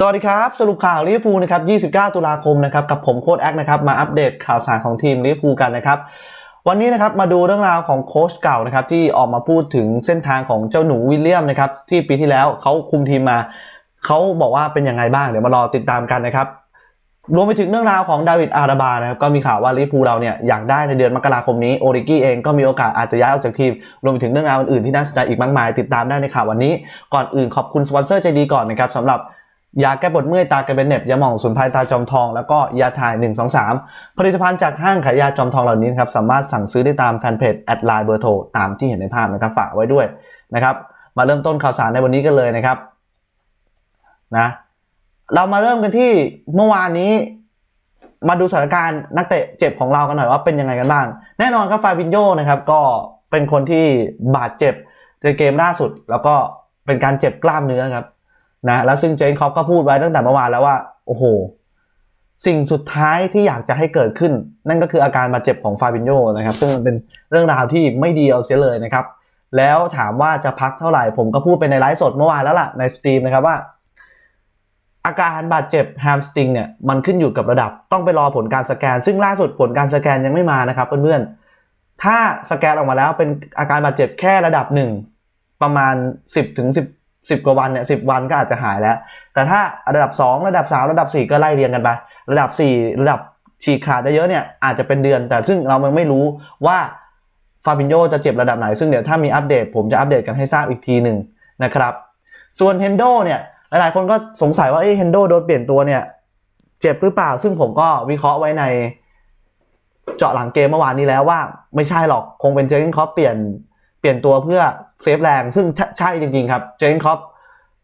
สวัสดีครับ สรุปข่าวลิเวอร์พูลนะครับ 29 ตุลาคมนะครับกับผมโค้ดแอคนะครับมาอัปเดตข่าวสารของทีมลิเวอร์พูลกันนะครับ วันนี้นะครับมาดูเรื่องราวของโค้ชเก่านะครับที่ออกมาพูดถึงเส้นทางของเจ้าหนูวิลเลียมนะครับที่ปีที่แล้วเขาคุมทีมมาเขาบอกว่าเป็นยังไงบ้างเดี๋ยวมารอติดตามกันนะครับรวมไปถึงเรื่องราวของดาวิดอาราบานะครับก็มีข่าวว่าลิเวอร์พูเราเนี่ยอยากได้ในเดือนมกราคมนี้โอริกี้เองก็มีโอกาสอาจจะย้ายออกจากทีม รวมไปถึงเรื่องราวอื่นๆที่น่าสนใจอีกมากมาย ติดตามได้ในข่าววันนี้ ก่อนอื่นขอบคุณสปอนเซอร์ใจดีก่อนนะครับสำหรับ ยาแก้ปวดเมื่อยตากระเบนเน็บยาหม่องสูนไพรตาจอมทองแล้วก็ยาถ่าย 1 2 3 ผลิตภัณฑ์จากห้างขายยาจอมทองเหล่านี้นครับสามารถสั่งซื้อได้ตามแฟนเพจแอดไลน์เบอร์โทรตามที่เห็นในภาพนะครับฝากไว้ด้วยนะครับ มาเริ่มต้นข่าวสารในวันนี้กันเลยนะครับนะเรามาเริ่มกันที่เมื่อวานนี้ มาดูสถานการณ์นักเตะเจ็บของเรากันหน่อยว่าเป็นยังไงกันบ้าง แน่นอนครับฟาบินโยนะครับก็เป็นคนที่บาดเจ็บในเกมล่าสุด แล้วก็เป็นการเจ็บกล้ามเนื้อครับ นะแล้วซึ่งเจนคอปก็พูดไว้ตั้งแต่เมื่อวานแล้วว่า โอ้โห สิ่งสุดท้ายที่อยากจะให้เกิดขึ้น นั่นก็คืออาการบาดเจ็บของฟาบินโยนะครับ ซึ่งมันเป็นเรื่องราวที่ไม่ดีเอาเสียเลยนะครับ แล้วถามว่าจะพักเท่าไหร่ ผมก็พูดไปในไลฟ์สดเมื่อวานแล้วล่ะในสตรีมนะครับว่า อาการบาดเจ็บแฮมสตริงเนี่ยมันขึ้นอยู่กับระดับ ต้องไปรอผลการสแกน ซึ่งล่าสุดผลการสแกนยังไม่มานะครับเพื่อนๆถ้าสแกนออกมาแล้วเป็นอาการบาดเจ็บแค่ระดับหนึ่งประมาณ 10ถึง10 10 กว่าวันเนี่ยสิวันก็อาจจะหายแล้ว แต่ถ้าระดับ 2 ระดับ 3 ระดับ 4 ก็ไล่เรียงกันไป ระดับ 4 ระดับฉีกขาดได้เยอะเนี่ยอาจจะเป็นเดือน แต่ซึ่งเรายังไม่รู้ว่าฟาบินโยจะเจ็บระดับไหน ซึ่งเดี๋ยวถ้ามีอัปเดต ผมจะอัปเดตกันให้ทราบอีกทีหนึ่งนะครับ ส่วนเฮนโดเนี่ยหลายๆคนก็สงสัยว่าเอ้เฮนโดโดนเปลี่ยนตัวเนี่ยเจ็บหรือเปล่า ซึ่งผมก็วิเคราะห์ไว้ในเจาะหลังเกมเมื่อวานนี้แล้วว่าไม่ใช่หรอกคงเป็นเจอร์เกนคอปเปลี่ยน เปลี่ยนตัวเพื่อเซฟแรง ซึ่งใช่จริงๆครับ เจนคอป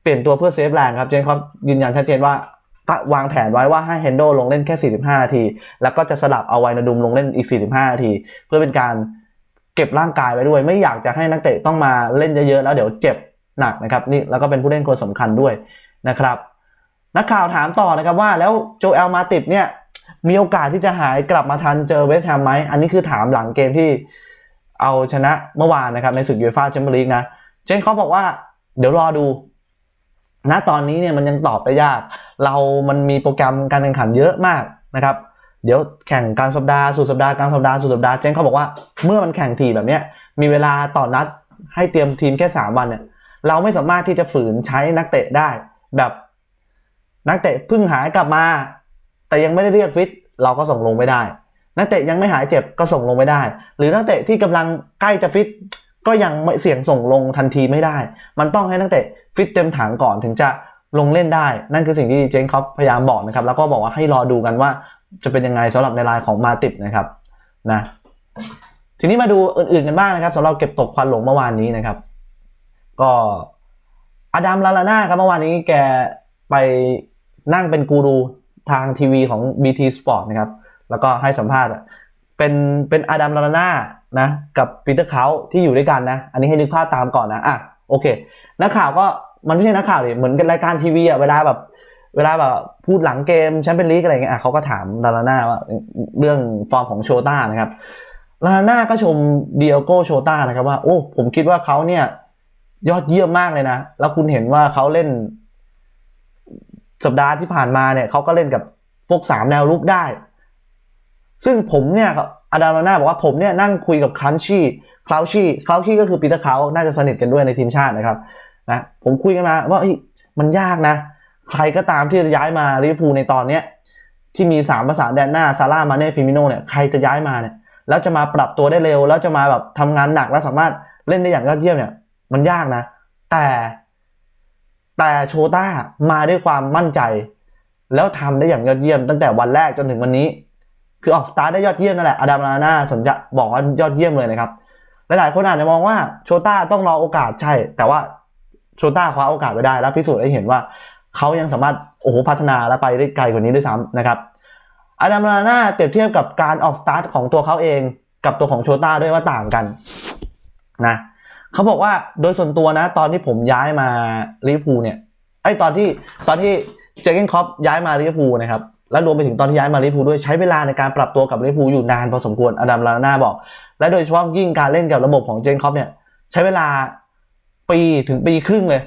เปลี่ยนตัวเพื่อเซฟแรงครับ เจนคอปยืนยันชัดเจนว่าวางแผนไว้ว่าให้เฮนโดลงเล่นแค่ 45 นาที แล้วก็จะสลับเอาไวนาดุมลงเล่นอีก 45 นาที เพื่อเป็นการเก็บร่างกายไว้ด้วย ไม่อยากจะให้นักเตะต้องมาเล่นเยอะๆ แล้วเดี๋ยวเจ็บหนักนะครับนี่แล้วก็เป็นผู้เล่นคนสำคัญด้วยนะครับ นักข่าวถามต่อนะครับว่าแล้วโจเอลมาติดเนี่ยมีโอกาสที่จะหายกลับมาทันเจอเวสต์แฮมไหมอันนี้คือถามหลังเกมที่ เอาชนะเมื่อวานนะครับในศึกยูฟ่าแชมเปี้ยนลีกนะเจนเขาบอกว่าเดี๋ยวรอดูณตอนนี้เนี่ยมันยังตอบได้ยาก เรามันมีโปรแกรมการแข่งขันเยอะมากนะครับ เดี๋ยวแข่งกลางสัปดาห์สุดสัปดาห์กลางสัปดาห์สุดสัปดาห์เจนเขาบอกว่าเมื่อมันแข่งทีแบบเนี้ยมีเวลาต่อนัดให้เตรียมทีมแค่ 3 วันเนี่ยเราไม่สามารถที่จะฝืนใช้นักเตะได้ แบบนักเตะเพิ่งหายกลับมา แต่ยังไม่ได้เรียกฟิตเราก็ส่งลงไม่ได้ นักเตะยังไม่หายเจ็บก็ส่งลงไม่ได้ หรือนักเตะที่กำลังใกล้จะฟิตก็ยังไม่เสี่ยงส่งลงทันทีไม่ได้ มันต้องให้นักเตะฟิตเต็มถังก่อนถึงจะลงเล่นได้ นั่นคือสิ่งที่เจนคอปพยายามบอกนะครับ แล้วก็บอกว่าให้รอดูกันว่าจะเป็นยังไงสำหรับในรายของมาติดนะครับนะทีนี้มาดูอื่นๆกันบ้างนะครับสำหรับเก็บตกควันหลงเมื่อวานนี้นะครับ ก็อดัมลาลาน่าครับเมื่อวานนี้แกไปนั่งเป็นกูรูทางทีวีของ BT Sport นะครับ แล้วก็ให้สัมภาษณ์เป็นเป็นอดัมลาลาน่านะกับปีเตอร์เขาที่อยู่ด้วยกันนะ อันนี้ให้นึกภาพตามก่อนนะอะโอเคนักข่าวก็มันไม่ใช่นักข่าวดิเหมือนกันรายการทีวีอะเวลาแบบเวลาแบบพูดหลังเกมแชมเปี้ยนลีกอะไรเงี้ยอะเขาก็ถามลาลาน่าว่าเรื่องฟอร์มของโชต้านะครับลาลาน่าก็ชมเดียโกโชต้านะครับว่าโอ้ผมคิดว่าเขาเนี่ยยอดเยี่ยมมากเลยนะ แล้วคุณเห็นว่าเขาเล่น สัปดาห์ที่ผ่านมาเนี่ยเขาก็เล่นกับพวกสามแนวรุกได้ ซึ่งผมเนี่ยอาดามลาน่าบอกว่าผมเนี่ยนั่งคุยกับคันชี่คลาวชี่คลาวชี่ก็คือปีเตอร์เขาน่าจะสนิทกันด้วยในทีมชาตินะครับนะผมคุยกันมาว่ามันยากนะ ใครก็ตามที่จะย้ายมาลิเวอร์พูลในตอนเนี้ยที่มีสามภาษาแดนหน้าซาร่ามาเน่ฟิมิโนเนี่ยใครจะย้ายมาเนี่ยแล้วจะมาปรับตัวได้เร็ว แล้วจะมาแบบทำงานหนักแล้วสามารถเล่นได้อย่างยอดเยี่ยมเนี่ย มันยากนะ แต่แต่โชต้ามาด้วยความมั่นใจ แล้วทำได้อย่างยอดเยี่ยมตั้งแต่วันแรกจนถึงวันนี้ คือออกสตาร์ทได้ยอดเยี่ยมนั่นแหละอดัมลาน่าสนจะบอกว่ายอดเยี่ยมเลยนะครับหลายๆคนอาจจะมองว่าโชต้าต้องรอโอกาสใช่ แต่ว่าโชต้าคว้าโอกาสไว้ได้แล้วพิสูจน์ให้เห็นว่าเขายังสามารถโอ้โหพัฒนาและไปได้ไกลกว่านี้ด้วยซ้ำนะครับอดัมลาน่าเปรียบเทียบกับการออกสตาร์ทของตัวเขาเองกับตัวของโชต้าด้วยว่าต่างกันนะเขาบอกว่าโดยส่วนตัวนะ ตอนที่ผมย้ายมาลิเวอร์พูลเนี่ยไอตอนที่ตอนที่เจเกนคอปย้ายมาลิเวอร์พูลนะครับ และรวมไปถึงตอนที่ย้ายมาลิเวอร์พูลด้วยใช้เวลาในการปรับตัวกับลิเวอร์พูลอยู่นานพอสมควรอดัมลาน่าบอก และโดยเฉพาะยิ่งการเล่นกับระบบของเจนคอปเนี่ยใช้เวลาปีถึงปีครึ่งเลย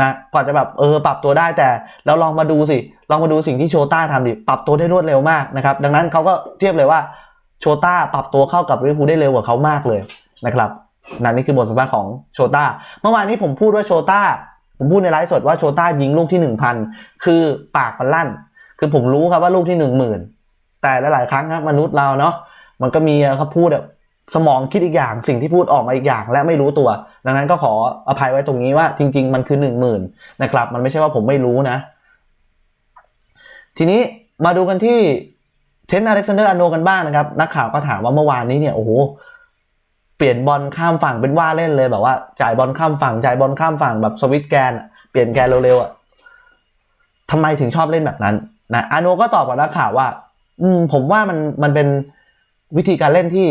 นะกว่าจะแบบเออปรับตัวได้แต่เราลองมาดูสิลองมาดูสิ่งที่โชต้าทำดิปรับตัวได้รวดเร็วมากนะครับดังนั้นเขาก็เทียบเลยว่าโชต้าปรับตัวเข้ากับลิเวอร์พูลได้เร็วกว่าเขามากเลยนะครับนั่นนี่คือบทสัมภาษณ์ของโชต้าเมื่อวานนี้ผมพูดว่าโชต้าผมพูดในไลฟ์สดว่าโชต้ายิงลูกที่ 1000 คือปากมันลั่น คือผมรู้ครับว่าลูกที่10,000แต่หลายๆครั้งครับมนุษย์เราเนาะมันก็มีเขาพูดแบบสมองคิดอีกอย่างสิ่งที่พูดออกมาอีกอย่าง และไม่รู้ตัว ดังนั้นก็ขออภัยไว้ตรงนี้ว่า จริง ๆ มันคือ10,000นนะครับ มันไม่ใช่ว่าผมไม่รู้นะ ทีนี้มาดูกันที่เทนอเล็กซานเดอร์อโนกันบ้างนะครับ นักข่าวก็ถามว่าเมื่อวานนี้เนี่ยโอ้โหเปลี่ยนบอลข้ามฝั่งเป็นว่าเล่นเลยแบบว่า จ่ายบอลข้ามฝั่งจ่ายบอลข้ามฝั่งแบบสวิตช์แกน เปลี่ยนแกนเร็วๆอะทำไมถึงชอบเล่นแบบนั้น นะอาโนก็ตอบกับนักข่าวว่า อืม ผมว่ามันมันเป็นวิธีการเล่นที่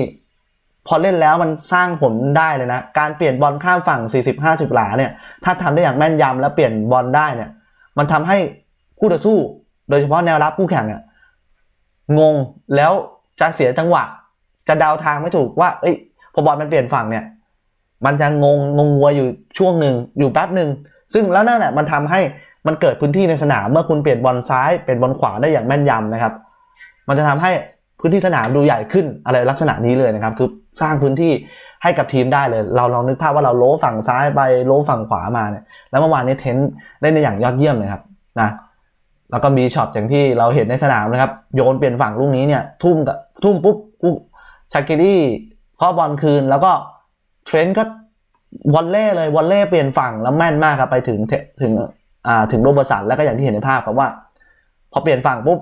พอเล่นแล้วมันสร้างผลได้เลยนะ การเปลี่ยนบอลข้ามฝั่ง 40-50 หลาเนี่ย ถ้าทำได้อย่างแม่นยำแล้วเปลี่ยนบอลได้เนี่ย มันทำให้คู่ต่อสู้ โดยเฉพาะแนวรับคู่แข่งเนี่ยงงแล้วจะเสียจังหวะ จะเดาทางไม่ถูกว่า เอ้ย พอบอลมันเปลี่ยนฝั่งเนี่ย มันจะงงงงงัวอยู่ช่วงหนึ่งอยู่แป๊บหนึ่งซึ่งแล้วนั่นแหละมันทำให้ มันเกิดพื้นที่ในสนามเมื่อคุณเปลี่ยนบอลซ้ายเปลี่ยนบอลขวาได้อย่างแม่นยำนะครับ มันจะทำให้พื้นที่สนามดูใหญ่ขึ้นอะไรลักษณะนี้เลยนะครับ คือสร้างพื้นที่ให้กับทีมได้เลย เราลองนึกภาพว่าเราโล้ฝั่งซ้ายไปโล้ฝั่งขวามาเนี่ยแล้วเมื่อวานนี้เทนต์ได้ในอย่างยอดเยี่ยมเลยครับนะแล้วก็มีช็อตอย่างที่เราเห็นในสนามนะครับโยนเปลี่ยนฝั่งลูกนี้เนี่ยทุ่มกับทุ่มปุ๊บกูชากิรี่ข้อบอลคืนแล้วก็เทรนต์ก็วอลเล่เลยวอลเล่เปลี่ยนฝั่งแล้วแม่นมากครับไปถึงถึง ถึงโรเบอร์สันแล้วก็อย่างที่เห็นในภาพครับว่า พอเปลี่ยนฝั่งปุ๊บ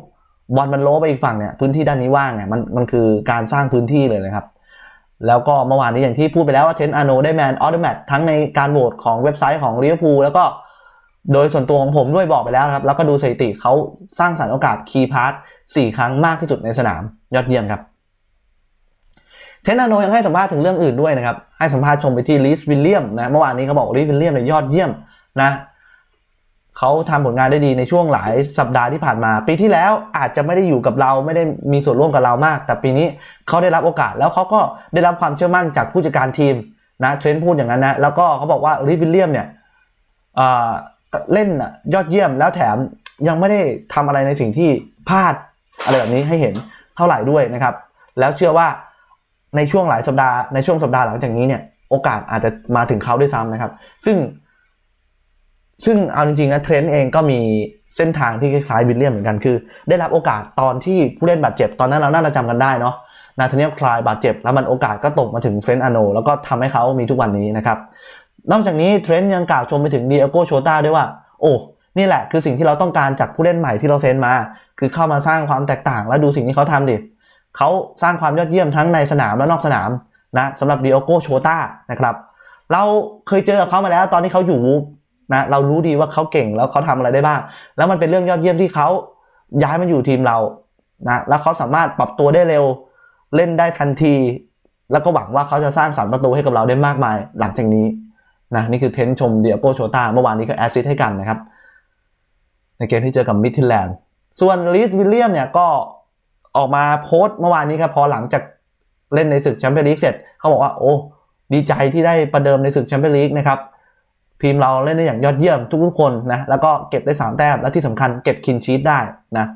บอลมันโลไปอีกฝั่งเนี่ยพื้นที่ด้านนี้ว่างเนี่ยมันมันคือการสร้างพื้นที่เลยนะครับ แล้วก็เมื่อวานนี้อย่างที่พูดไปแล้วว่าเทนอาโนได้แมนออเดอร์แมททั้งในการโหวตของเว็บไซต์ของลิเวอร์พูลแล้วก็โดยส่วนตัวของผมด้วยบอกไปแล้วครับ แล้วก็ดูสถิติเขาสร้างสรรค์โอกาสคีย์พาสสี่ครั้งมากที่สุดในสนามยอดเยี่ยมครับ เทนอาโนยังให้สัมภาษณ์ถึงเรื่องอื่นด้วยนะครับ ให้สัมภาษณ์ชมไปที่ลิสวิลเลียมนะเมื่อวานนี้เขาบอกลิสวิลเลียมเนี่ยยอดเยี่ยมนะ เขาทำผลงานได้ดีในช่วงหลายสัปดาห์ที่ผ่านมา ปีที่แล้วอาจจะไม่ได้อยู่กับเราไม่ได้มีส่วนร่วมกับเรามาก แต่ปีนี้เขาได้รับโอกาสแล้วเขาก็ได้รับความเชื่อมั่นจากผู้จัดการทีมนะเทรนต์พูดอย่างนั้นนะแล้วก็เขาบอกว่าลิวิลเลียมเนี่ยเล่นยอดเยี่ยมแล้วแถมยังไม่ได้ทำอะไรในสิ่งที่พลาดอะไรแบบนี้ให้เห็นเท่าไหร่ด้วยนะครับ แล้วเชื่อว่าในช่วงหลายสัปดาห์ในช่วงสัปดาห์หลังจากนี้เนี่ยโอกาสอาจจะมาถึงเขาด้วยซ้ำนะครับ ซึ่ง ซึ่งเอาจริงๆนะเทรนต์เองก็มีเส้นทางที่คล้ายวิลเลียมเหมือนกันคือ ได้รับโอกาสตอนที่ผู้เล่นบาดเจ็บตอนนั้นเราน่าจะจำกันได้เนาะนาธาเนียลคลายบาดเจ็บ แล้วมันโอกาสก็ตกมาถึงเฟรนต์อโนแล้วก็ทำให้เขามีทุกวันนี้นะครับ นอกจากนี้เทรนต์ยังกล่าวชมไปถึงเดียโกโชตาด้วยว่า โอ้นี่แหละคือสิ่งที่เราต้องการจากผู้เล่นใหม่ที่เราเซ็นมา คือเข้ามาสร้างความแตกต่างแล้วดูสิ่งที่เขาทำดิเขาสร้างความยอดเยี่ยมทั้งในสนามและนอกสนามนะสำหรับดิโอโกโชตานะครับเราเคยเจอเขามาแล้วตอนที่เขาอยู่วู นะเรารู้ดีว่าเขาเก่งแล้วเขาทำอะไรได้บ้าง แล้วมันเป็นเรื่องยอดเยี่ยมที่เขาย้ายมาอยู่ทีมเรานะแล้วเขาสามารถปรับตัวได้เร็วเล่นได้ทันที แล้วก็หวังว่าเขาจะสร้างสรรค์ประตูให้กับเราได้มากมาย หลังจากนี้นะนี่คือเทนชมเดียโกโชตาเมื่อวานนี้ก็แอสซิสให้กันนะครับ ในเกมที่เจอกับมิดทิแลนด์ส่วนลีสวิลเลียมเนี่ยก็ออกมาโพสต์เมื่อวานนี้ครับพอหลังจากเล่นในศึกแชมเปี้ยนลีกเสร็จเขาบอกว่าโอ้ดีใจที่ได้ประเดิมในศึกแชมเปี้ยนลีกนะครับ ทีมเราเล่นได้อย่างยอดเยี่ยมทุกคนนะแล้วก็เก็บได้ 3 แต้มและที่สำคัญเก็บคินชีตได้นะ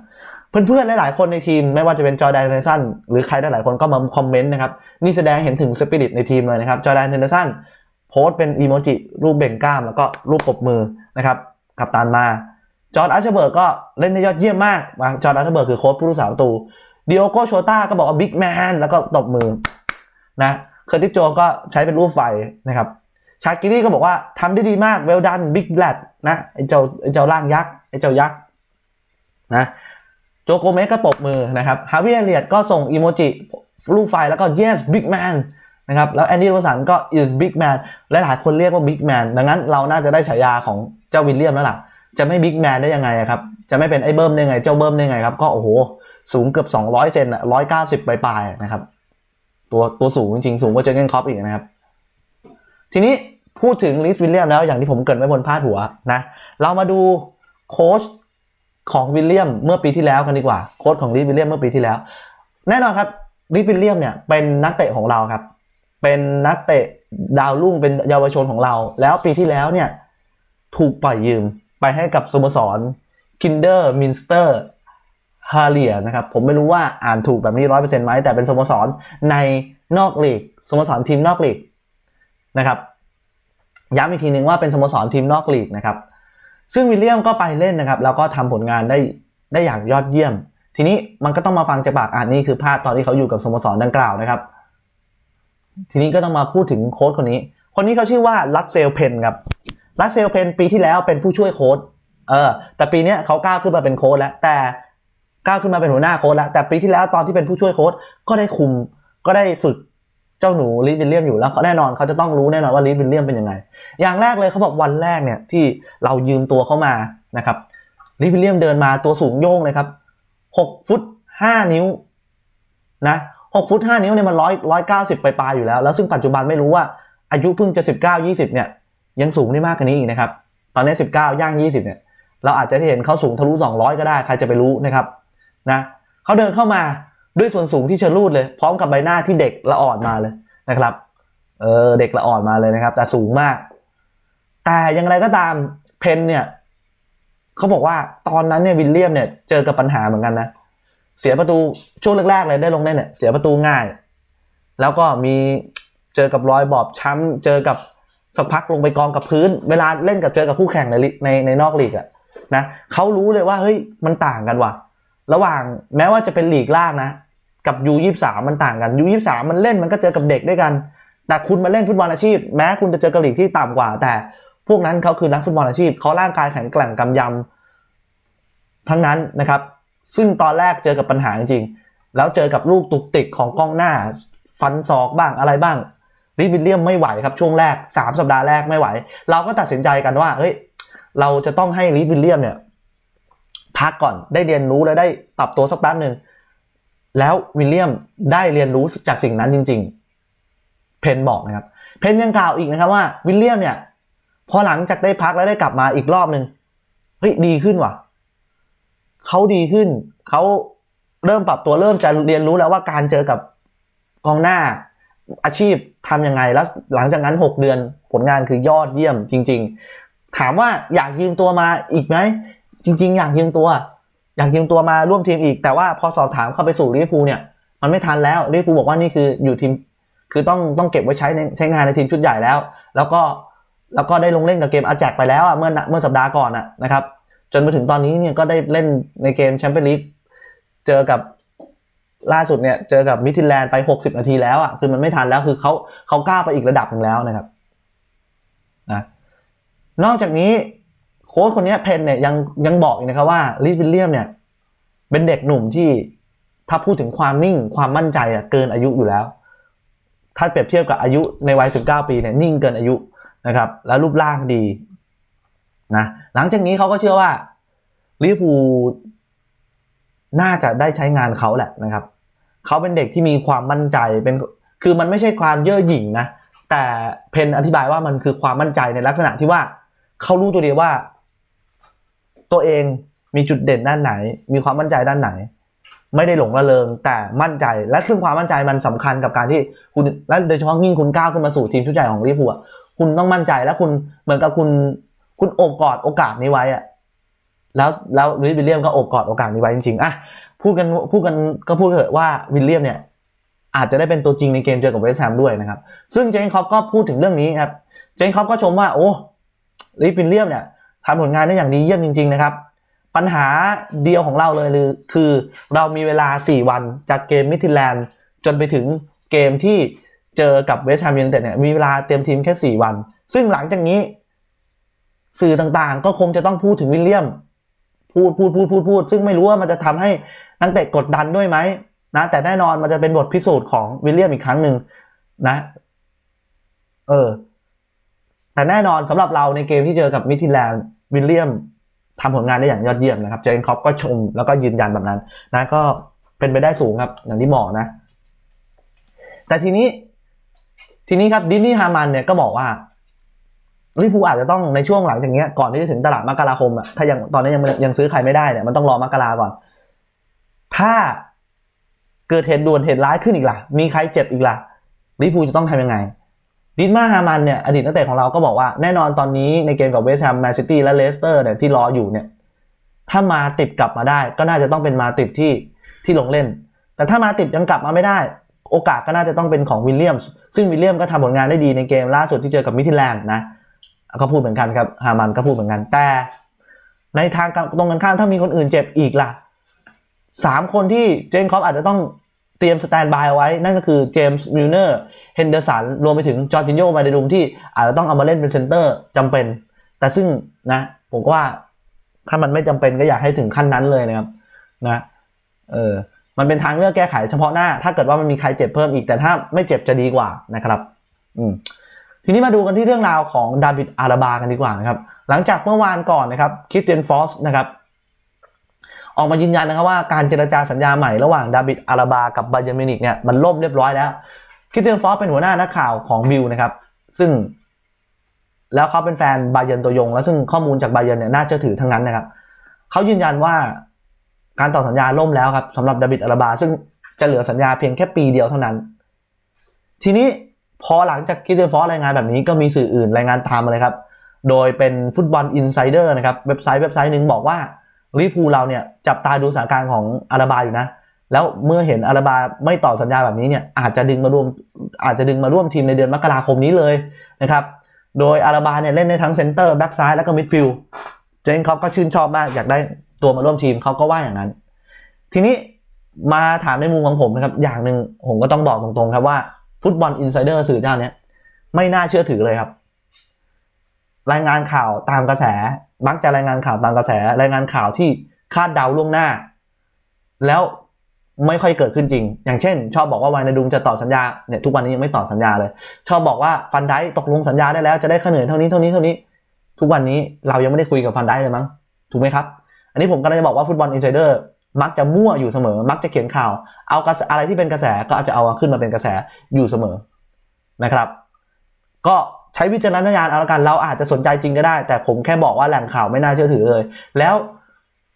เพื่อนๆหลายๆคนในทีมไม่ว่าจะเป็นจอร์แดนเนสันหรือใครหลายๆคนก็มาคอมเมนต์นะครับนี่แสดงเห็นถึงสปิริตในทีมเลยนะครับจอร์แดนเนสันโพสต์เป็นอีโมจิรูปเบ่งกล้ามแล้วก็รูปปบมือนะครับกับตานมาจอร์ดอัชเบิร์กก็เล่นได้ยอดเยี่ยมมากจอร์ดอัชเบิร์กคือโค้ชผู้รักษาประตูดิโอโกโชต้าก็บอกว่าบิ๊กแมนแล้วก็ตบมือนะเคอร์ติสโจก็ใช้เป็นรูปไฟนะครับ ชากิรี่ก็บอกว่าทำได้ดีมากเวลดันบิ๊กแบลดนะไอ้เจ้าไอ้เจ้าล่างยักษ์ไอ้เจ้ายักษ์นะโจโกเมสก็ปบมือนะครับฮาวิเอเลียดก็ส่งอีโมจิรูปไฟแล้วก็ yes big man นะครับแล้วแอนดี้โรสันก็ is big man และหลายคนเรียกว่า big man ดังนั้นเราน่าจะได้ฉายาของเจ้าวิลเลียมแล้วล่ะ จะไม่บิ๊กแมนได้ยังไงครับ จะไม่เป็นไอ้เบิ้มได้ไง เจ้าเบิ้มได้ไงครับ ก็โอ้โห สูงเกือบ 200 เซนอะ190 ปลายๆนะครับ ตัวตัวสูงจริงๆ สูงกว่าเจอร์เกนคอปอีกนะครับ ทีนี้ พูดถึงลิสวิลเลียมแล้วอย่างที่ผมเกิดไว้บนพาดหัวนะ เรามาดูโค้ชของวิลเลียมเมื่อปีที่แล้วกันดีกว่า โค้ชของลิสวิลเลียมเมื่อปีที่แล้ว แน่นอนครับลิสวิลเลียมเนี่ยเป็นนักเตะของเราครับ เป็นนักเตะดาวรุ่งเป็นเยาวชนของเรา แล้วปีที่แล้วเนี่ยถูกปล่อยยืมไปให้กับสโมสรคินเดอร์มินสเตอร์ฮาเลียนะครับผมไม่รู้ว่าอ่านถูกแบบนี้ร้อยเปอร์เซ็นต์ไหมแต่เป็นสโมสรในนอกลีกสโมสรทีมนอกลีกนะครับ ย้ำอีกทีหนึ่งว่าเป็นสโมสรทีมนอกลีกนะครับ ซึ่งวิลเลียมก็ไปเล่นนะครับ แล้วก็ทำผลงานได้ได้อย่างยอดเยี่ยม ทีนี้มันก็ต้องมาฟังจากปากอ่านนี่คือภาพตอนที่เขาอยู่กับสโมสรดังกล่าวนะครับ ทีนี้ก็ต้องมาพูดถึงโค้ชคนนี้ คนนี้เขาชื่อว่าลัสเซลเพนครับลัสเซลเพนปีที่แล้วเป็นผู้ช่วยโค้ชเออ แต่ปีนี้เขาก้าวขึ้นมาเป็นโค้ชแล้ว แต่ก้าวขึ้นมาเป็นหัวหน้าโค้ชแล้ว แต่ปีที่แล้วตอนที่เป็นผู้ช่วยโค้ชก็ได้คุมก็ได้ฝึกเจ้าหนูลิสวิลเลียมอยู่แล้วแน่นอนเขาจะต้องรู้แน่นอนว่าลิสวิลเลียมเป็นยังไง อย่างแรกเลยเขาบอกวันแรกเนี่ยที่เรายืมตัวเข้ามานะครับลิวิลเลียมเดินมาตัวสูงโย่งเลยครับหกฟุตห้านิ้วนะหกฟุตห้านิ้วเนี่ยมันร้อยร้อยเก้าสิบไปปลายๆอยู่แล้ว แล้วซึ่งปัจจุบันไม่รู้ว่าอายุเพิ่งจะสิบเก้ายี่สิบเนี่ยยังสูงได้มากกว่านี้อีกนะครับ ตอนนี้สิบเก้าย่างยี่สิบเนี่ยเราอาจจะได้เห็นเขาสูงทะลุ 200 ก็ได้ใครจะไปรู้นะครับนะเขาเดินเข้ามาด้วยส่วนสูงที่เชรูดเลย พร้อมกับใบหน้าที่เด็กละอ่อนมาเลยนะครับเออเด็กละอ่อนมาเลยนะครับ แต่สูงมาก แต่อย่างไรก็ตามเพนเนี่ยเขาบอกว่าตอนนั้นเนี่ยวิลเลียมเนี่ยเจอกับปัญหาเหมือนกันนะ เสียประตูช่วงแรกๆเลยได้ลงเล่เนี่ย เสียประตูง่าย แล้วก็มีเจอกับรอยบอบช้ำเจอกับสักพักลงไปกองกับพื้น เวลาเล่นกับเจอกับคู่แข่งในในในนอกลีกอะนะเขารู้เลยว่าเฮ้ยมันต่างกันว่ะ ระหว่างแม้ว่าจะเป็นลีกล่างนะ กับยูยี่สามมันต่างกันยูยี่สามมันเล่นมันก็เจอกับเด็กด้วยกัน แต่คุณมาเล่นฟุตบอลอาชีพ แม้คุณจะเจอกับลีกที่ต่ำกว่า แต่ พวกนั้นเขาคือนักฟุตบอลอาชีพเขาร่างกายแข็งแกร่งกำยำทั้งนั้นนะครับ ซึ่งตอนแรกเจอกับปัญหาจริงๆแล้วเจอกับลูกตุกติกของกองหน้า ฟันศอกบ้างอะไรบ้างลิวิลเลียมไม่ไหวครับช่วงแรก 3 สัปดาห์แรกไม่ไหว เราก็ตัดสินใจกันว่าเฮ้ยเราจะต้องให้ลิวิลเลียมเนี่ยพักก่อนได้เรียนรู้และได้ปรับตัวสักแป๊บหนึ่งแล้ววิลเลียมได้เรียนรู้จากสิ่งนั้นจริง ๆ เพนบอกนะครับเพนยังกล่าวอีกนะครับว่าวิลเลียมเนี่ย พอหลังจากได้พักแล้วได้กลับมาอีกรอบหนึ่งเฮ้ยดีขึ้นว่ะเขาดีขึ้นเขาเริ่มปรับตัวเริ่มจะเรียนรู้แล้วว่าการเจอกับกองหน้าอาชีพทำยังไงแล้วหลังจากนั้น 6 เดือนผลงานคือยอดเยี่ยมจริง ๆ ถามว่าอยากยืมตัวมาอีกไหมจริง ๆ อยากยืมตัว อยากยืมตัวมาร่วมทีมอีก แต่ว่าพอสอบถามเข้าไปสู่ลิเวอร์พูลเนี่ย มันไม่ทันแล้วลิเวอร์พูลบอกว่านี่คืออยู่ทีมคือต้องต้องเก็บไว้ใช้ในใช้งานในทีมชุดใหญ่แล้ว แล้วก็ แล้วก็ได้ลงเล่นกับเกมอาแจกไปแล้วอะเมื่อเมื่อสัปดาห์ก่อนอะนะครับ จนมาถึงตอนนี้เนี่ยก็ได้เล่นในเกมแชมเปี้ยนลีกเจอกับล่าสุดเนี่ยเจอกับมิทิแลนด์ไป 60 นาทีแล้วอะคือมันไม่ทันแล้วคือเขาเขากล้าไปอีกระดับหนึ่งแล้วนะครับนะนอกจากนี้โค้ชคนนี้เพนเนี่ยยังยังบอกอีกนะครับว่าลิวิลเลียมเนี่ยเป็นเด็กหนุ่มที่ถ้าพูดถึงความนิ่งความมั่นใจอะเกินอายุอยู่แล้ว ถ้าเปรียบเทียบกับอายุในวัย 19 ปีเนี่ยนิ่งเกินอายุ นะครับ แล้วรูปร่างดีนะหลังจากนี้เขาก็เชื่อว่าลิเวอร์พูลน่าจะได้ใช้งานเขาแหละนะครับเขาเป็นเด็กที่มีความมั่นใจเป็นคือมันไม่ใช่ความเย่อหยิ่งนะแต่เพนอธิบายว่ามันคือความมั่นใจในลักษณะที่ว่าเขารู้ตัวเดียวว่า ตัวเองมีจุดเด่นด้านไหน มีความมั่นใจด้านไหน ไม่ได้หลงระเริงแต่มั่นใจและซึ่งความมั่นใจมันสำคัญกับการที่คุณและโดยเฉพาะยิ่งคุณก้าวขึ้นมาสู่ทีมชุดใหญ่ของลิเวอร์พูล คุณต้องมั่นใจและคุณเหมือนกับคุณคุณโอบกอดโอกาสนี้ไว้อะแล้วแล้วลุยวิลเลียมก็โอบกอดโอกาสนี้ไว้จริงๆอะพูดกันพูดกันก็พูดเถอะว่าวิลเลียมเนี่ยอาจจะได้เป็นตัวจริงในเกมเจอกับเวสต์แฮมด้วยนะครับ ซึ่งเจนคอปก็พูดถึงเรื่องนี้ครับ เจนคอปก็ชมว่าโอ้ลิฟวิลเลียมเนี่ยทำผลงานได้อย่างดีเยี่ยมจริง ๆนะครับ ปัญหาเดียวของเราเลยคือคือเรามีเวลา 4 วันจากเกมมิทิแลนด์จนไปถึงเกมที่ เจอกับเวสต์แฮมยูไนเต็ดเนี่ยมีเวลาเตรียมทีมแค่ 4 วัน ซึ่งหลังจากนี้ สื่อต่างๆ ก็คงจะต้องพูดถึงวิลเลียม พูดพูดพูดพูดพูด ซึ่งไม่รู้ว่ามันจะทำให้นักเตะกดดันด้วยไหมนะแต่แน่นอนมันจะเป็นบทพิสูจน์ของวิลเลียมอีกครั้งหนึ่งนะ เออ แต่แน่นอนสำหรับเราในเกมที่เจอกับมิทิแลนด์วิลเลียมทำผลงานได้อย่างยอดเยี่ยมนะครับ เจนคอปก็ชมแล้วก็ยืนยันแบบนั้น นะก็เป็นไปได้สูงครับ อย่างที่บอกนะ แต่ทีนี้ ทีนี้ครับดินนี่ฮามันเนี่ยก็บอกว่าลิพูอาจจะต้องในช่วงหลังจากเนี้ยก่อนที่จะถึงตลาดมกราคมอะถ้ายังตอนนี้ยังยังซื้อใครไม่ได้เนี่ยมันต้องรอมกราก่อน ถ้าเกิดเหตุด่วนเหตุร้ายขึ้นอีกล่ะ มีใครเจ็บอีกล่ะลิพูจะต้องทำยังไงดิสมาฮามันเนี่ยอดีตนักเตะของเราก็บอกว่าแน่นอนตอนนี้ในเกมกับเวสต์แฮมแมนซิตี้และเลสเตอร์เนี่ยที่รออยู่เนี่ยถ้ามาติดกลับมาได้ ก็น่าจะต้องเป็นมาติดที่ที่ลงเล่น แต่ถ้ามาติดยังกลับมาไม่ได้ โอกาสก็น่าจะต้องเป็นของวิลเลียมซึ่งวิลเลียมก็ทำผลงานได้ดีในเกมล่าสุดที่เจอกับมิทิแลนด์นะก็พูดเหมือนกันครับฮามันก็พูดเหมือนกันแต่ ในทางตรงกันข้ามถ้ามีคนอื่นเจ็บอีกล่ะสามคนที่เจนคอปอาจจะต้องเตรียมสแตนบายเอาไว้ นั่นก็คือเจมส์มิลเนอร์เฮนเดอร์สันรวมไปถึงจอร์จินโยมาเดดุมที่อาจจะต้องเอามาเล่นเป็นเซนเตอร์จำเป็น แต่ซึ่งนะ ผมว่าถ้ามันไม่จำเป็นก็อยากให้ถึงขั้นนั้นเลยนะครับนะเออ มันเป็นทางเลือกแก้ไขเฉพาะหน้า ถ้าเกิดว่ามันมีใครเจ็บเพิ่มอีกแต่ถ้าไม่เจ็บจะดีกว่านะครับ อืมทีนี้มาดูกันที่เรื่องราวของดาวิดอาราบากันดีกว่านะครับ หลังจากเมื่อวานก่อนนะครับคิดเจนฟอสนะครับ ออกมายืนยันนะครับว่าการเจรจาสัญญาใหม่ระหว่างดาวิดอาราบากับบาเยร์มินิกเนี่ยมันล่มเรียบร้อยแล้วคิดเจนฟอสเป็นหัวหน้านักข่าวของบิลนะครับ ซึ่ง แล้วเขาเป็นแฟนบาเยร์นตัวยง แล้วซึ่งข้อมูลจากบาเยร์นเนี่ยน่าเชื่อถือทั้งนั้นนะครับเขายืนยันว่า การต่อสัญญาล่มแล้วครับสำหรับดาวิดอาราบา ซึ่งจะเหลือสัญญาเพียงแค่ปีเดียวเท่านั้น ทีนี้พอหลังจากคิดเจนฟอสรายงานแบบนี้ก็มีสื่ออื่นรายงานตามมาเลยครับ โดยเป็นฟุตบอลอินไซเดอร์นะครับเว็บไซต์เว็บไซต์หนึ่งบอกว่าลิพูเราเนี่ยจับตาดูสถานการณ์ของอาราบาอยู่นะ แล้วเมื่อเห็นอาราบาไม่ต่อสัญญาแบบนี้เนี่ยอาจจะดึงมาร่วมอาจจะดึงมาร่วมทีมในเดือนมกราคมนี้เลยนะครับโดยอาราบาเนี่ยเล่นในทั้งเซนเตอร์แบ็กซ้ายแล้วก็มิดฟิลด์เจนเขาก็ชื่นชอบมากอยากได้ ตัวมาร่วมทีมเขาก็ว่าอย่างนั้น ทีนี้มาถามในมุมของผมนะครับ อย่างหนึ่งผมก็ต้องบอกตรงๆ ครับว่าฟุตบอลอินไซเดอร์สื่อเจ้าเนี้ยไม่น่าเชื่อถือเลยครับ รายงานข่าวตามกระแสมักจะรายงานข่าวตามกระแส รายงานข่าวที่คาดเดาล่วงหน้า แล้วไม่ค่อยเกิดขึ้นจริง อย่างเช่น ชอบบอกว่าวายนาดุมจะต่อสัญญาเนี่ยทุกวันนี้ยังไม่ต่อสัญญาเลย ชอบบอกว่าฟันได้ตกลงสัญญาได้แล้วจะได้ค่าเหนื่อยเท่านี้เท่านี้เท่านี้ ทุกวันนี้เรายังไม่ได้คุยกับฟันได้เลยมั้งถูกไหมครับ อันนี้ผมกำลังจะบอกว่าฟุตบอลอินไซเดอร์มักจะมั่วอยู่เสมอ มักจะเขียนข่าว เอากระอะไรที่เป็นกระแสก็อาจจะเอาขึ้นมาเป็นกระแสอยู่เสมอนะครับ ก็ใช้วิจารณญาณเอาละกันเราอาจจะสนใจจริงก็ได้ แต่ผมแค่บอกว่าแหล่งข่าวไม่น่าเชื่อถือเลย แล้ว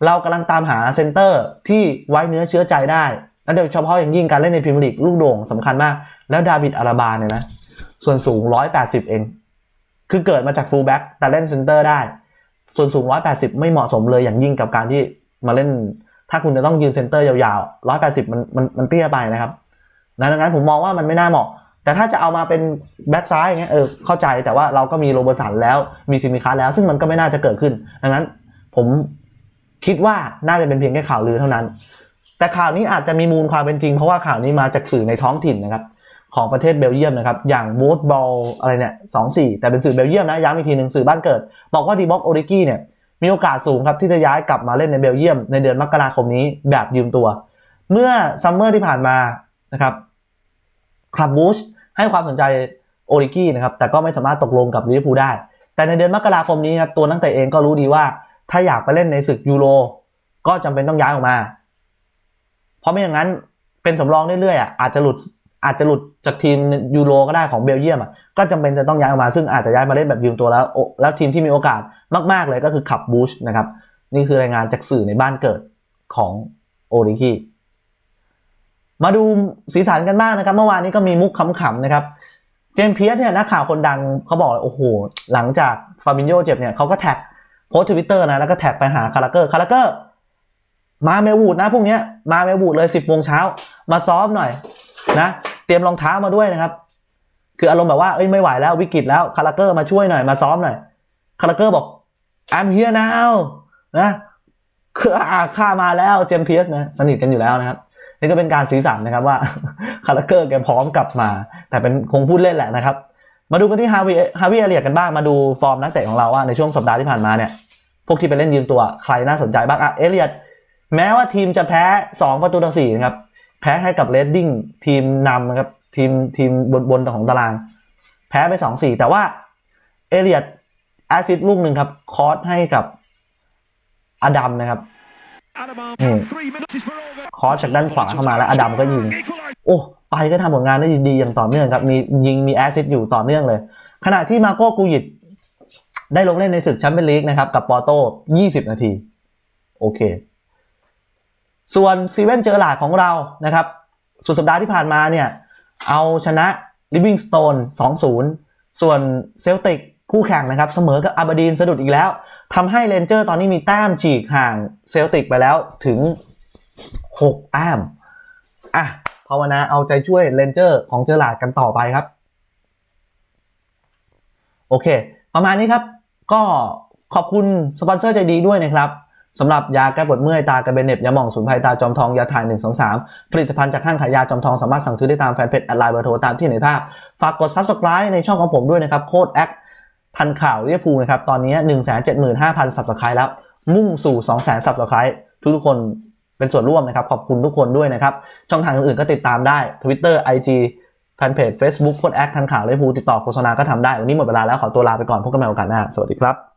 เรากำลังตามหาเซนเตอร์ที่ไว้เนื้อเชื้อใจได้และโดยเฉพาะอย่างยิ่งการเล่นในพรีเมียร์ลีกลูกโด่งสำคัญมาก แล้วดาวิดอาราบาเนี่ยนะส่วนสูง 180 เอง คือเกิดมาจากฟูลแบ็กแต่เล่นเซนเตอร์ได้ ส่วนสูง 180 ไม่เหมาะสมเลยอย่างยิ่งกับการที่มาเล่น ถ้าคุณจะต้องยืนเซนเตอร์ยาวๆ 180 มันมันมันเตี้ยไปนะครับดังนั้นผมมองว่ามันไม่น่าเหมาะ แต่ถ้าจะเอามาเป็นแบ็กซ้ายอย่างเงี้ยเออเข้าใจแต่ว่าเราก็มีโรเบอร์สันแล้วมีซิมิคัสแล้ว ซึ่งมันก็ไม่น่าจะเกิดขึ้น ดังนั้นผมคิดว่าน่าจะเป็นเพียงแค่ข่าวลือเท่านั้น แต่ข่าวนี้อาจจะมีมูลความเป็นจริง เพราะว่าข่าวนี้มาจากสื่อในท้องถิ่นนะครับ ของประเทศเบลเยียมนะครับ อย่างโวูดบอลอะไรเนี่ยสองสี่แต่เป็นสื่อเบลเยียมนะ ย้ำอีกทีหนึ่งสื่อบ้านเกิด บอกว่าดีบ็อกโอริกี้เนี่ย มีโอกาสสูงครับที่จะย้ายกลับมาเล่นในเบลเยียม ในเดือนมกราคมนี้แบบยืมตัว เมื่อซัมเมอร์ที่ผ่านมานะครับคลับบูชให้ความสนใจโอริกี้นะครับ แต่ก็ไม่สามารถตกลงกับลิเวอร์พูลได้ แต่ในเดือนมกราคมนี้ครับ ตัวนักเตะเองก็รู้ดีว่า ถ้าอยากไปเล่นในศึกยูโร ก็จำเป็นต้องย้ายออกมา เพราะไม่อย่างนั้นเป็นสำรองเรื่อยๆอะอาจจะหลุด อาจจะหลุดจากทีมยูโรก็ได้ของเบลเยียมอะก็จำเป็นจะต้องย้ายออกมาซึ่งอาจจะย้ายมาเล่นแบบยืมตัวแล้ว แล้วทีมที่มีโอกาสมาก ๆ เลยก็คือขับบูชนะครับนี่คือรายงานจากสื่อในบ้านเกิดของโอริกิมาดูสีสันกันบ้างนะครับ เมื่อวานนี้ก็มีมุกขำๆนะครับเจมเพียสเนี่ยนักข่าวคนดังเขาบอกโอ้โหหลังจากฟาบินโยเจ็บเนี่ยเขาก็แท็กโพสทวิตเตอร์นะแล้วก็แท็กไปหาคาราเกอร์คาราเกอร์มาเมลวูดนะพรุ่งนี้มาเมลวูดเลย 10โมงเช้ามาซ้อมหน่อย นะเตรียมรองเท้ามาด้วยนะครับ คืออารมณ์แบบว่าเอ้ยไม่ไหวแล้ววิกฤตแล้วคาราเกอร์มาช่วยหน่อยมาซ้อมหน่อยคาราเกอร์บอก I'm here now นะคืออาข้ามาแล้วเจมเพียสนะสนิทกันอยู่แล้วนะครับนี่ก็เป็นการสีสันนะครับว่าคาราเกอร์แกพร้อมกลับมา แต่เป็นคงพูดเล่นแหละนะครับ มาดูกันที่ฮาวิฮาวิเอเลียกันบ้างมาดูฟอร์มนักเตะของเราว่าในช่วงสัปดาห์ที่ผ่านมาเนี่ยพวกที่ไปเล่นยืมตัวใครน่าสนใจบ้างอะเอเลียดแม้ว่าทีมจะแพ้ 2 ประตูต่อ4นะครับ แพ้ให้กับเรดดิ้งทีมนำนะครับทีมทีมบนบนของตาราง แพ้ไป2-4แต่ว่าเอเลียดแอซิดลูกหนึ่งครับ คอร์สให้กับอดัมนะครับ Mm. คอร์สจากด้านขวาเข้ามาแล้วอดัมก็ยิง โอ้ไปก็ทำผลงานได้ดีๆอย่างต่อเนื่องครับ มียิงมีแอสซิสต์อยู่ต่อเนื่องเลย ขณะที่มาโก้กูยิตได้ลงเล่นในศึกแชมเปี้ยนลีกนะครับ กับปอร์โต้20 นาที โอเค ส่วนซีเว่นเจอร์ลาดของเรานะครับสุดสัปดาห์ที่ผ่านมาเนี่ย เอาชนะลิฟ i ิงสโตน2-0 ส่วนเซลติกคู่แข่งนะครับ เสมอกับอาบดีนสะดุดอีกแล้วทำให้เรนเจอร์ตอนนี้มีแต้มฉีกห่างเซลติกไปแล้วถึง 6 แต้ม อะภาวนาเอาใจช่วยเรนเจอร์ของเจอหลาดกันต่อไปครับ โอเค ประมาณนี้ครับ ก็ขอบคุณสปอนเซอร์ใจดีด้วยนะครับ สำหรับยาแก้ปวดเมื่อยตากระเบนเน็บยาหม่องสูนไพรตาจอมทองยาถ่าย1 2 3 ผลิตภัณฑ์จากห้างขายยาจอมทองสามารถสั่งซื้อได้ตามแฟนเพจแอดไลน์เบอร์โทรตามที่เห็นในภาพ ฝากกด subscribe ในช่องของผมด้วยนะครับโค้ดแอคทันข่าวเรียพูนะครับตอนนี้ 1 7 5 0 0 0 subscribe แล้วมุ่งสู่2 0 0 0 0 subscribe ทุกทุกคนเป็นส่วนร่วมนะครับขอบคุณทุกคนด้วยนะครับช่องทางอื่นๆก็ติดตามได้ Twitter IG แฟนเพจ Facebook โค้ดแอคทันข่าวเรียพูติดต่อโฆษณาก็ทำได้วันนี้หมดเวลาแล้วขอตัวลาไปก่อนพบกันใหม่โอกาสหน้าสวัสดีครับ